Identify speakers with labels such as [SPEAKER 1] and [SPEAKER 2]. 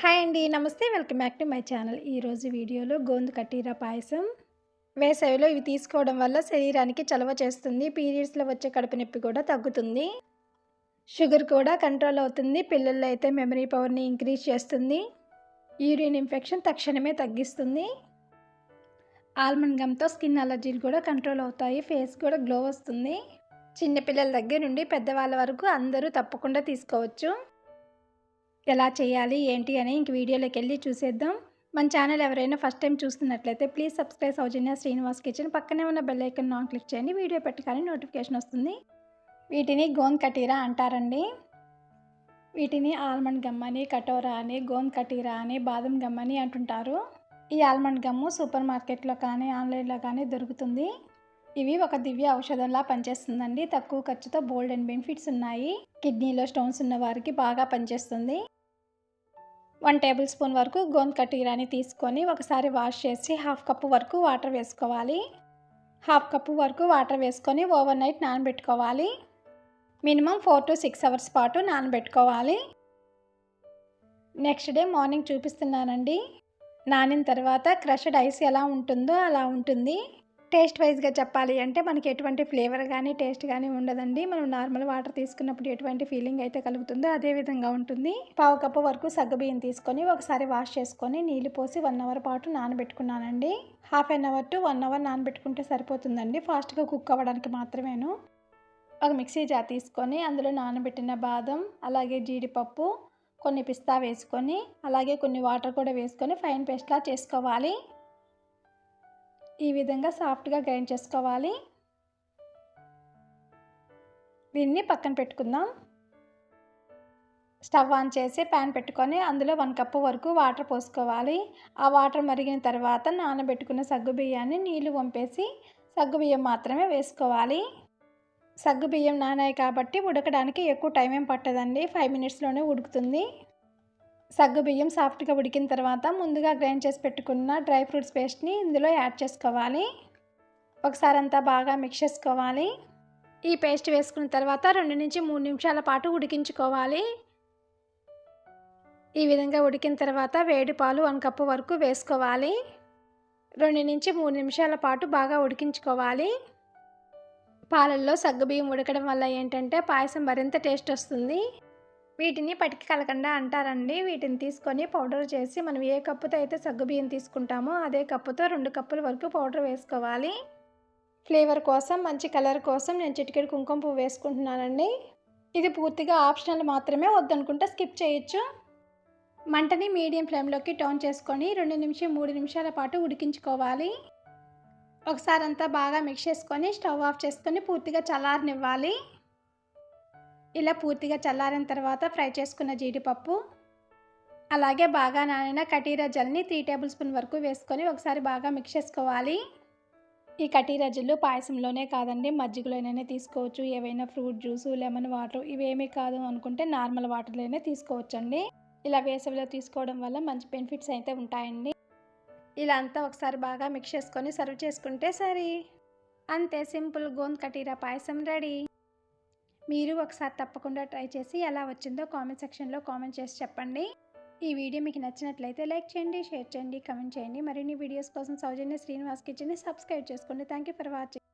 [SPEAKER 1] Hi అండి నమస్తే. Welcome back to my channel. ఈరోజు వీడియోలో గోందు కటీరా పాయసం. వేసవిలో ఇవి తీసుకోవడం వల్ల శరీరానికి చలవ చేస్తుంది. పీరియడ్స్లో వచ్చే కడుపు నొప్పి కూడా తగ్గుతుంది. షుగర్ కూడా కంట్రోల్ అవుతుంది. పిల్లల్లో అయితే మెమరీ పవర్ని ఇంక్రీజ్ చేస్తుంది. యూరిన్ ఇన్ఫెక్షన్ తక్షణమే తగ్గిస్తుంది. ఆల్మండ్ గమ్తో స్కిన్ అలర్జీలు కూడా కంట్రోల్ అవుతాయి. ఫేస్ కూడా గ్లో వస్తుంది. చిన్నపిల్లల దగ్గర నుండి పెద్దవాళ్ళ వరకు అందరూ తప్పకుండా తీసుకోవచ్చు. ఎలా చేయాలి ఏంటి అని ఇంక వీడియోలోకి వెళ్ళి చూసేద్దాం. మన ఛానల్ ఎవరైనా ఫస్ట్ టైం చూస్తున్నట్లయితే please subscribe Soujanya Srinivas kitchen. పక్కనే ఉన్న బెల్ ఐకన్ నాన్ క్లిక్ చేయండి వీడియో పెట్టగానే నోటిఫికేషన్ వస్తుంది. వీటిని గోంద్ కటీరా అంటారండి. వీటిని ఆల్మండ్ గమ్ అని కటోరా అని గోంద్ కటీరా అని బాదం గమ్ అని అంటుంటారు. ఈ ఆల్మండ్ గమ్ము సూపర్ మార్కెట్లో కానీ ఆన్లైన్లో కానీ దొరుకుతుంది. ఇవి ఒక దివ్య ఔషధంలా పనిచేస్తుందండి. తక్కువ ఖర్చుతో బోల్డ్ అండ్ బెనిఫిట్స్ ఉన్నాయి. కిడ్నీలో స్టోన్స్ ఉన్న వారికి బాగా పనిచేస్తుంది. వన్ టేబుల్ స్పూన్ వరకు గోంద్ కట్టీరాని తీసుకొని ఒకసారి వాష్ చేసి హాఫ్ కప్పు వరకు వాటర్ వేసుకోవాలి. హాఫ్ కప్పు వరకు వాటర్ వేసుకొని ఓవర్ నైట్ నానబెట్టుకోవాలి. Minimum four to six hours పాటు నానబెట్టుకోవాలి. నెక్స్ట్ డే మార్నింగ్ చూపిస్తున్నానండి. నానిన తర్వాత క్రషడ్ ఐస్ ఎలా ఉంటుందో అలా ఉంటుంది. టేస్ట్ వైజ్గా చెప్పాలి అంటే మనకి ఎటువంటి ఫ్లేవర్ కానీ టేస్ట్ కానీ ఉండదండి. మనం నార్మల్ వాటర్ తీసుకున్నప్పుడు ఎటువంటి ఫీలింగ్ అయితే కలుగుతుందో అదే విధంగా ఉంటుంది. పావు కప్పు వరకు సగ్గుబియ్యం తీసుకొని ఒకసారి వాష్ చేసుకొని నీళ్ళు పోసి వన్ అవర్ పాటు నానబెట్టుకున్నానండి. Half an hour to one hour నానబెట్టుకుంటే సరిపోతుందండి. ఫాస్ట్గా కుక్ అవ్వడానికి మాత్రమేను. ఒక మిక్సీ జార్ తీసుకొని అందులో నానబెట్టిన బాదం అలాగే జీడిపప్పు కొన్ని పిస్తా వేసుకొని అలాగే కొన్ని వాటర్ కూడా వేసుకొని ఫైన్ పేస్ట్లా చేసుకోవాలి. ఈ విధంగా సాఫ్ట్గా గ్రైండ్ చేసుకోవాలి. దీన్ని పక్కన పెట్టుకుందాం. స్టవ్ ఆన్ చేసి ప్యాన్ పెట్టుకొని అందులో వన్ కప్పు వరకు వాటర్ పోసుకోవాలి. ఆ వాటర్ మరిగిన తర్వాత నానబెట్టుకున్న సగ్గు బియ్యాన్ని నీళ్ళు వంపేసి సగ్గు బియ్యం మాత్రమే వేసుకోవాలి. సగ్గు బియ్యం నానాయి కాబట్టి ఉడకడానికి ఎక్కువ టైం ఏం పట్టదండి. ఫైవ్ మినిట్స్లోనే ఉడుకుతుంది. సగ్గుబియ్యం సాఫ్ట్గా ఉడికిన తర్వాత ముందుగా గ్రైండ్ చేసి పెట్టుకున్న డ్రై ఫ్రూట్స్ పేస్ట్ని ఇందులో యాడ్ చేసుకోవాలి. ఒకసారి అంతా బాగా మిక్స్ చేసుకోవాలి. ఈ పేస్ట్ వేసుకున్న తర్వాత రెండు నుంచి మూడు నిమిషాల పాటు ఉడికించుకోవాలి. ఈ విధంగా ఉడికిన తర్వాత వేడి పాలు వన్ కప్పు వరకు వేసుకోవాలి. రెండు నుంచి మూడు నిమిషాల పాటు బాగా ఉడికించుకోవాలి. పాలల్లో సగ్గుబియ్యం ఉడకడం వల్ల ఏంటంటే పాయసం మరింత టేస్ట్ వస్తుంది. వీటిని పటికి కలకండ అంటారండి. వీటిని తీసుకొని పౌడర్ చేసి మనం ఏ కప్పుతో అయితే సగ్గుబియ్యం తీసుకుంటామో అదే కప్పుతో రెండు కప్పుల వరకు పౌడర్ వేసుకోవాలి. ఫ్లేవర్ కోసం మంచి కలర్ కోసం నేను చిటికెడు కుంకుమ పువ్వు వేసుకుంటున్నానండి. ఇది పూర్తిగా ఆప్షనల్ మాత్రమే వద్దనుకుంటే స్కిప్ చేయొచ్చు. మంటని మీడియం ఫ్లేమ్లోకి టర్న్ చేసుకొని రెండు నిమిషం మూడు నిమిషాల పాటు ఉడికించుకోవాలి. ఒకసారి అంతా బాగా మిక్స్ చేసుకొని స్టవ్ ఆఫ్ చేసుకొని పూర్తిగా చల్లారనివ్వాలి. ఇలా పూర్తిగా చల్లారిన తర్వాత ఫ్రై చేసుకున్న జీడిపప్పు అలాగే బాగా నానిన కటీరా జల్ని త్రీ టేబుల్ స్పూన్ వరకు వేసుకొని ఒకసారి బాగా మిక్స్ చేసుకోవాలి. ఈ కటీరా జల్లు పాయసంలోనే కాదండి మజ్జిగలోనే తీసుకోవచ్చు. ఏవైనా ఫ్రూట్ జ్యూసు లెమన్ వాటర్ ఇవేమీ కాదు అనుకుంటే నార్మల్ వాటర్లోనే తీసుకోవచ్చండి. ఇలా వేసవిలో తీసుకోవడం వల్ల మంచి బెనిఫిట్స్ అయితే ఉంటాయండి. ఇలా అంతా ఒకసారి బాగా మిక్స్ చేసుకొని సర్వ్ చేసుకుంటే సరే. అంతే సింపుల్ గోంద్ కటీరా పాయసం రెడీ. మీరు ఒకసారి తప్పకుండా ట్రై చేసి ఎలా వచ్చిందో కామెంట్ సెక్షన్లో కామెంట్ చేసి చెప్పండి. ఈ వీడియో మీకు నచ్చినట్లయితే లైక్ చేయండి షేర్ చేయండి కమెంట్ చేయండి. మరిన్ని వీడియోస్ కోసం సౌజన్య శ్రీనివాస్ కిచెన్ని సబ్స్క్రైబ్ చేసుకోండి. Thank you for watching.